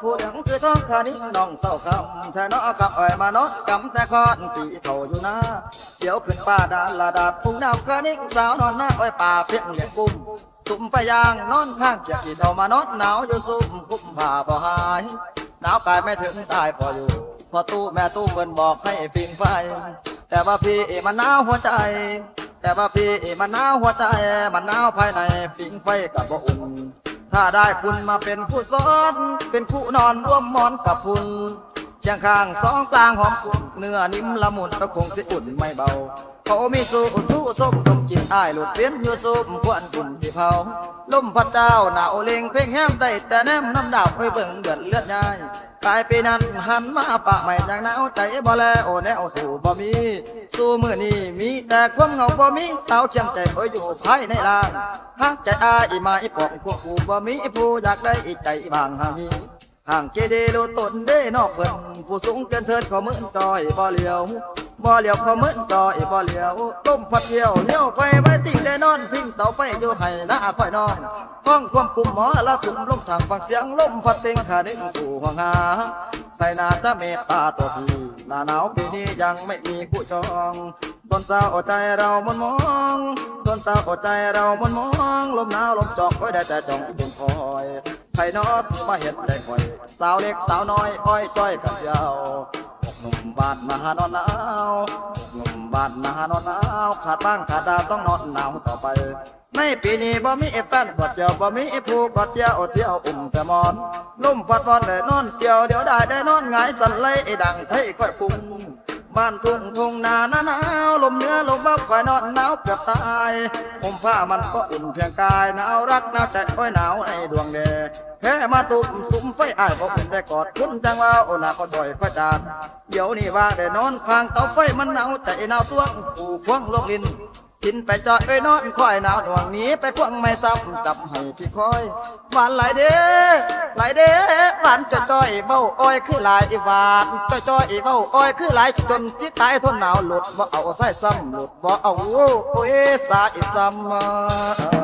ผู้เหลืองคือท้องคานี้น้องเศร้าคำแท่นอขับเอ่ยมานอนกำแต่คอนตีเท่าอยู่นะเดี๋ยวขึ้นป่าดาละดาดผู้นาวคานี้สาวนอนหน้าอ้อยป่าเพียงเหลียงกุ้มสุ่มไปยางนอนข้างเกียกีเท่ามานอนหนาวอยู่ซุ่มคุ้มผ้าบ่หายหนาวกายไม่ถึงตายพออยู่ พอตู้แม่ตู้เปิ้นบอกให้ฟิงไฟ แต่ว่าพี่มันหนาวหัวใจ แต่ว่าพี่มันหนาวหัวใจ มันหนาวภายในฟิงไฟกับบ่อุ่น ถ้าได้คุณมาเป็นผู้สอน เป็นคู่นอนร่วมหมอนกับคุณเชียงข้างสองกลางหอมคุเนื้อนิ่มละมุนก็คงสิอุ่นไม่เบาเขามีสู้สู้ส้มดมกินอ้ายหลุดเวียนอยู่ส้มควนกุ่นที่เผาลมพัดเจ้าหนาวเลงเพ่งแห้มได้แต่แนมน้ำดาวไปเบิ่งเดือดเลือดยาย กลายปีนั้นหันมาปะใหม่จากหนาวใจบ่แลโอแนวสู่บ่มี สู้มือนี้มีแต่ความเหงาบ่มีสาวเขียงใจคอยอยู่ภายในลางทากใจอายมาอีปอกพวกกูบ่มีผู้อยากได้อีใจบางหางีห่างเจดีโลตนเด้นอกเพิ่นผู้สูงเกินเทิดเขามือนจอยบ่เหลียว บ่เหลียวเขามือนจอยบ่เหลียวต้มผัดเที่ยวเหนียวไปไว้ติ่งได้นอนพิงเตาไฟอยู่ให้หน้าค่อยนอนฟังความกุมหมอละสุมลมทางฟังเสียงลมพัดเต็งขาดึงสู่ห้องหาใส่หน้าตาเมตตาตัวพี่หน้าหนาวปีนี้ยังไม่มีผู้จองต้นสาวใจเรามันมองต้นสาวใจเรามันมองลมหนาวลมจอกไว้ได้แต่จ้องอีกคอยใครนอสมาเห็นใจคอย สาวเล็กสาวน้อยอ้อยจ้อยกะเสียว หนุ่มบ้านนาหานอนหนาวหนุ่มบ้านนาหานอนหนาวขาดบ้างขาดดาวต้องนอนหนาวต่อไปในปีนี้บ่มีแฟนกอดเจียวบ่มีผู้กอดเจียวเที่ยวอุ่มแต่มอนลุ่มพัดวอนได้นอนเกี่ยวเดี๋ยวได้ได้นอนหงายสันเลยดังใช้ค่อยปุ้ง บ้านทุ่งทุ่งนาหนาวลมเนื้อลมบ้าควายนอนหนาวเกือบตายผมผ้ามันก็อุ่นเพียงกายหนาวรักหนาวใจค่อยหนาวในดวงแดงแพ้มาตุ่มสุมไฟอ้ายบ่อุ่นได้กอดคุณจังว่าโอนาก็บ่อยค่อยจานเดี๋ยวนี้ว่าได้นอนพางเตาไฟมันหนาวใจหนาวสวงผูควงลกลิน กินไปจอดเอ้ยนอนค่อยหนาวหน่วงนี้ไปควงไม่ซ้ำจับให้พี่คอยหวานหลายเด้หลายเด้หวานจะจอยเบ้าอ้อยคือหลายหวานจ้อยจ้อยเบ้าอ้อยคือหลายจนสิตายทนหนาวหลุดบ่เอาใส่ซ้ำหลุดบ่เอาโอ้ยสายซ้ำ